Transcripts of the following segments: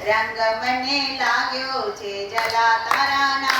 રંગ મને લાગ્યો છે જલા તારા ના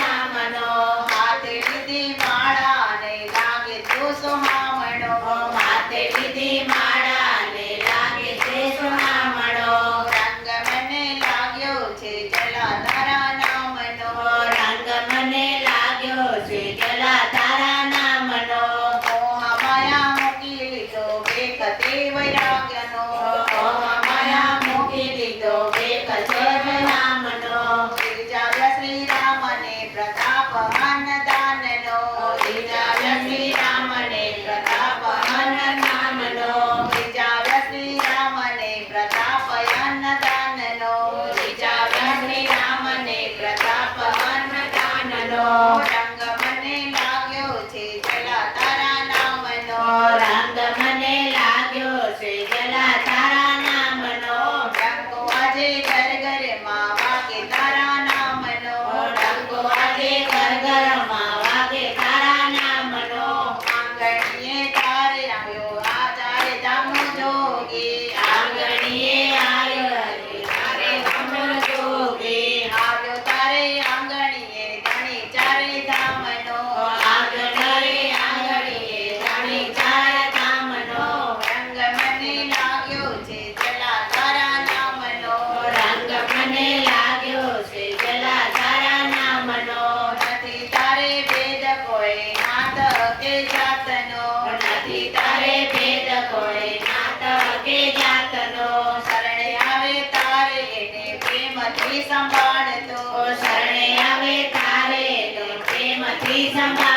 લાગે છે જલાધારા and I exam.